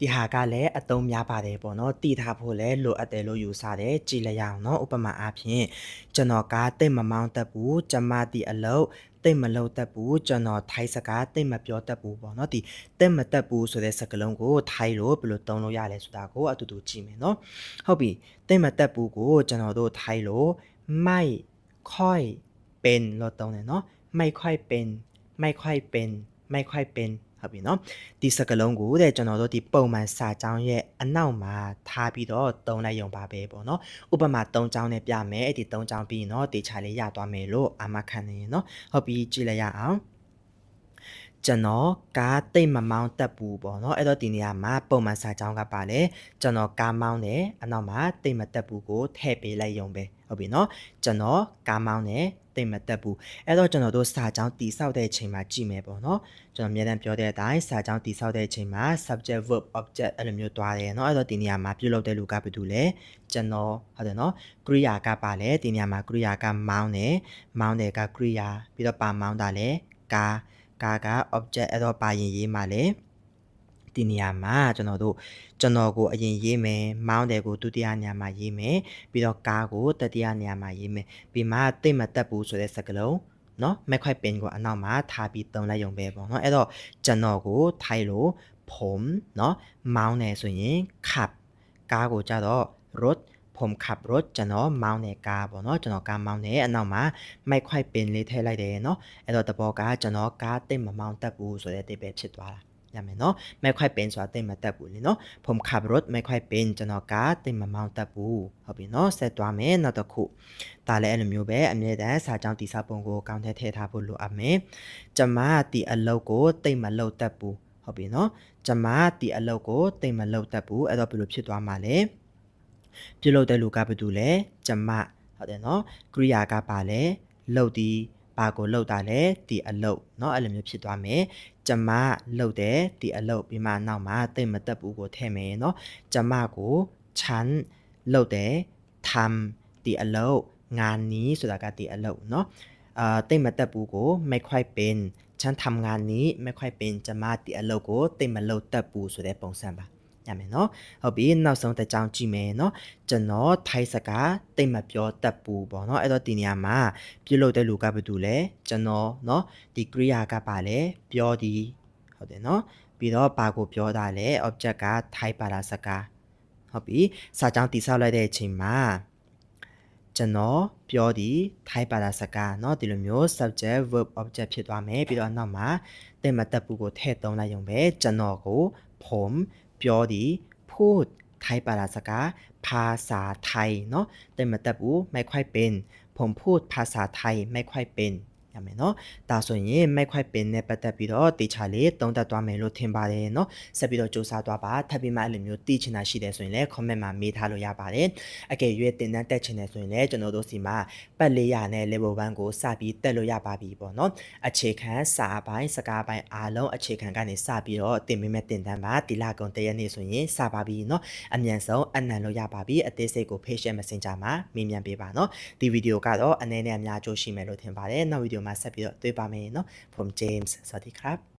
ဒီဟာကလည်းအသုံးများပါတယ်ပေါ့နော်တည်ထားဖို့လည်းလိုအပ်တယ်လို့ယူဆတယ်ကြည်လျအောင်နော်ဥပမာအားဖြင့်ကျွန်တော်ကတိတ်မမောင်းတတ်ဘူးကျမဒီအလုပ်တိတ်မလုပ်တတ်ဘူးကျွန်တော်ထိုင်းစကားတိတ်မပြောတတ်ဘူးပေါ့နော်ဒီတိတ်မတတ်ဘူးဆိုတဲ့စကားလုံးကိုထိုင်းလို့ဘယ်လိုသုံးလို့ရလဲဆိုတာကိုအတူတူကြည့်မယ်နော်ဟုတ်ပြီတိတ်မတတ်ဘူးကိုကျွန်တော်တို့ထိုင်းလို့ไม่ค่อยเป็นလို့သုံးတယ်နော်ไม่ค่อยเป็นไม่ค่อยเป็นไม่ค่อยเป็น ဟုတ်ပြီနော်ဒီစကားလုံးကိုတဲ့ကျွန်တော်တို့ဒီပုံမှန်စာကြောင်းရဲ့အနောက်မှာထားပြီးတော့သုံးလိုက်ရုံပါပဲပေါ့နော်ဥပမာ၃ကြောင်းနဲ့ပြမယ်အဲ့ဒီ၃ကြောင်းပြီးရင်တော့တေချာလေးရသွားမယ်လို့အာမခံနေရနော်ဟုတ်ပြီကြည့်လိုက်ရအောင် ကျွန်တော်ကားတိတ်မမောင်းတတ်ဘူးပေါ့နော်အဲ့တော့ဒီနေရာမှာပုံမှန်စာကြောင်းကပါလေကျွန်တော်ကားမောင်းတယ်အနောက်မှာတိတ်မတတ်ဘူးကိုထည့်ပေးလိုက်ရုံပဲဟုတ်ပြီနော်ကျွန်တော်ကားမောင်းတယ်တိတ်မတက်ဘူးအဲ့တော့ကျွန်တော်တို့စာကြောင်းတိဆောက်တဲ့အချိန်မှာကြည့်မယ်ပေါ့နော်ကျွန်တော်အများတန်းပြောတဲ့အတိုင်းစာကြောင်းတိဆောက်တဲ့အချိန်မှာ subject verb object အဲ့လိုမျိုးတွားတယ်နော်အဲ့တော့ဒီနေရာမှာပြုလုပ်တဲ့လူကဘာတူလဲကျွန်တော်ဟုတ်တယ်နော်ကရိယာကပါလေဒီနေရာမှာကရိယာကမောင်းတယ်မောင်းတယ်ကကရိယာပြီးတော့ပါမောင်းတာလဲကား ကာက object အဲ့တော့ပါရင်ရေးမှာလဲဒီနေရာမှာကျွန်တော်တို့ကျွန်တော်ကိုအရင်ရေးမယ်မောင်းတယ်ကိုဒုတိယနေရာမှာရေးမယ်ပြီးတော့ကားကိုတတိယနေရာမှာရေးမယ်ပြီးမှတိတ်မတက်ဘူးဆိုတဲ့စကားလုံးเนาะไม่ค่อยเป็นကိုအနောက်မှာထားပြီးသုံးလိုက်ရုံပဲပေါ့เนาะအဲ့တော့ကျွန်တော်ကိုထိုင်လို့ผมเนาะမောင်းတယ်ဆိုရင်ขับကားကိုကြတော့รถ ผมขับรถကျွန်တော်မောင်းတဲ့ကားပေါ့เนาะကျွန်တော်ကားမောင်းတယ်အနောက်မှာไม่ค่อยเป็นလေးထည့်လိုက်တယ်เนาะအဲ့တော့တဘောကကျွန်တော်ကားတိတ်မမောင်းတတ်ဘူးဆိုတဲ့အတိတ်ပဲဖြစ်သွားတာရမယ်เนาะไม่ค่อยเป็นဆိုတာတိတ်မတတ်ဘူးလေเนาะผมขับรถไม่ค่อยเป็นကျွန်တော်ကားတိတ်မမောင်းတတ်ဘူးဟုတ်ပြီเนาะဆက်သွားမယ်နောက်တစ်ခုဒါလည်းအဲ့လိုမျိုးပဲအမြဲတမ်းစာကြောင်းတိစာပုံကိုကောင်းတဲ့ထည့်ထားဖို့လိုအပ်မယ်ကျမဒီအလုပ်ကိုတိတ်မလုပ်တတ်ဘူးဟုတ်ပြီเนาะကျမဒီအလုပ်ကိုတိတ်မလုပ်တတ်ဘူးအဲ့တော့ဘယ်လိုဖြစ်သွားမှာလဲ ပြုလုပ်တဲ့လူကဘာတူလဲကျမဟုတ်တယ်เนาะကရိယာကပါလဲလုပ်ဒီဘာကိုလုပ်တာလဲဒီအလုပ်เนาะအဲ့လိုမျိုးဖြစ်သွားမယ်ကျမလှုပ်တယ်ဒီအလုပ်ပြီးမှနောက်မှာတိတ်မတက်ဘူးကိုထည့်မယ်เนาะကျမကိုฉันလှုပ်တယ်ทำဒီအလုပ်งานนี้ဆိုတာကဒီအလုပ်เนาะအာတိတ်မတက်ဘူးကိုไม่ค่อยเป็นฉันทำงานนี้ไม่ค่อยเป็นကျမဒီအလုပ်ကိုတိတ်မလုပ်တတ်ဘူးဆိုတဲ့ပုံစံပါ ရမယ်เนาะဟုတ်ပြီနောက်ဆုံးတစ်ကြောင်းကြည့်မယ်เนาะကျွန်တော်ထိုက်စကားတိတ်မပြောတတ်ဘူးပေါ့เนาะအဲ့တော့ဒီနေရာမှာပြုလုပ်တဲ့လူကဘာတူလဲကျွန်တော်เนาะဒီကရိယာကပါလဲပြောဒီဟုတ်တယ်เนาะပြီးတော့ဘာကိုပြောတာလဲ object ကထိုက်ပါတာစကားဟုတ်ပြီစာကြောင်းတိဆောက်လိုက်တဲ့အချိန်မှာကျွန်တော်ပြောဒီထိုက်ပါတာစကားเนาะဒီလိုမျိုး subject verb object ဖြစ်သွားမယ်ပြီးတော့နောက်မှာတင်မတက်ဘူးကိုထည့်သုံးလိုက်ရုံပဲကျွန်တော်ကိုผม ปียวดีพูดไทยปาราสกาภาษาไทยเนาะแต่มาแต่บูไม่ค่อยเป็น ผมพูดภาษาไทยไม่ค่อยเป็น ရမယ်နော်ဒါဆိုရင်မိုက်ခွိုက်ပင်နဲ့ပတ်သက်ပြီးတော့တေချာလေးတုံးတက်သွားမယ်လို့ထင်ပါတယ်နော်ဆက်ပြီးတော့စ조사သွားပါထပ်ပြီးမှအဲ့လိုမျိုးသိချင်တာရှိတယ်ဆိုရင်လည်း comment မှာမေးထားလို့ရပါတယ်အကယ်၍တင်တန်းတက်ချင်တယ်ဆိုရင်လည်းကျွန်တော်တို့စီမှာပတ်လေးရနဲ့ level 1ကိုစပြီးတက်လို့ရပါပြီပေါ့နော်အခြေခံစာပိုင်းစကားပိုင်းအားလုံးအခြေခံကနေစပြီးတော့တင်ပေးမဲ့တင်တန်းပါဒီလကုံတရက်နေ့ဆိုရင်စပါပြီနော်အမြန်ဆုံးအနံလို့ရပါပြီအသေးစိတ်ကို patient messenger မှာမေးမြန်းပေးပါနော်ဒီဗီဒီယိုကတော့အနေနဲ့အများအကျိုးရှိမယ်လို့ထင်ပါတယ်နောက်ဗီဒီယိုมาสับเยอะด้วยบาเมเนาะผมเจมส์สวัสดีครับ